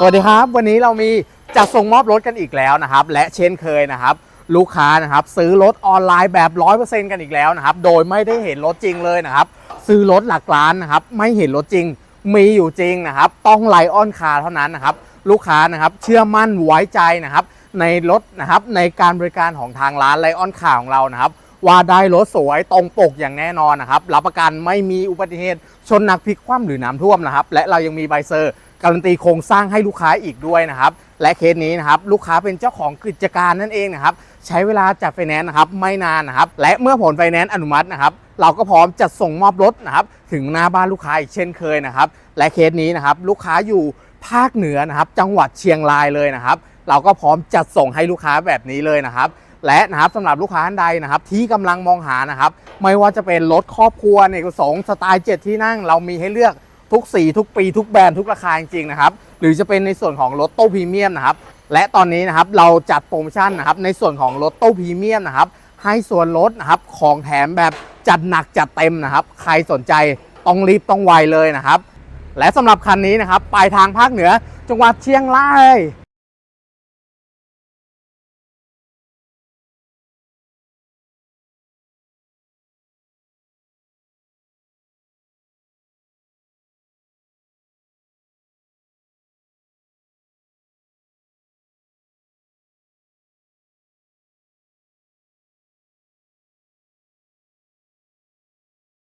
สวัสดีครับ วันนี้เรามีจัดส่งมอบรถกันอีกแล้วนะครับ และเช่นเคยนะครับ ลูกค้านะครับซื้อรถออนไลน์แบบ 100%กันอีกแล้วนะครับ โดยไม่ได้เห็นรถจริงเลยนะครับ ซื้อรถหลักล้านนะครับ ไม่เห็นรถจริง มีอยู่จริงนะครับ ต้องไลออนคาร์เท่านั้นนะครับ ลูกค้านะครับเชื่อมั่นไว้ใจนะครับ ในรถนะครับในการบริการของทางร้านไลออนคาร์ของเรานะครับว่าได้รถสวยตรงปกอย่างแน่นอนนะครับ รับประกันไม่มีอุบัติเหตุชนหนักพลิกคว่ำหรือน้ำท่วมนะครับ และเรายังมีใบเซอร์ การันตีโครงสร้างให้ลูกค้าอีกด้วยนะครับ และเคสนี้นะครับลูกค้าเป็นเจ้าของกิจการนั่นเองนะครับใช้เวลาจัดไฟแนนซ์นะครับไม่นานนะครับและเมื่อผลไฟแนนซ์อนุมัตินะครับเราก็พร้อมจัดส่งมอบรถนะครับถึงหน้าบ้านลูกค้าอีกเช่นเคยนะครับและเคสนี้นะครับลูกค้าอยู่ภาคเหนือนะครับจังหวัดเชียงรายเลยนะครับ เราก็พร้อมจัดส่งให้ลูกค้าแบบนี้เลยนะครับและนะครับสำหรับลูกค้าท่านใดนะครับที่กำลังมองหานะครับไม่ว่าจะเป็นรถครอบครัวเนี่ยสองสไตล์เจ็ดที่นั่งเรามีให้เลือก ทุกสีทุกปีทุกแบรนด์ทุกราคาจริงๆนะครับหรือจะเป็นในส่วนของรถตู้พรีเมียมนะครับและตอนนี้นะครับเราจัดโปรโมชั่นนะครับในส่วนของรถตู้พรีเมียมนะครับให้ส่วนลดนะครับของแถมแบบจัดหนักจัดเต็มนะครับ ใครสนใจต้องรีบต้องไวเลยนะครับ และสำหรับคันนี้นะครับปลายทางภาคเหนือจังหวัดเชียงราย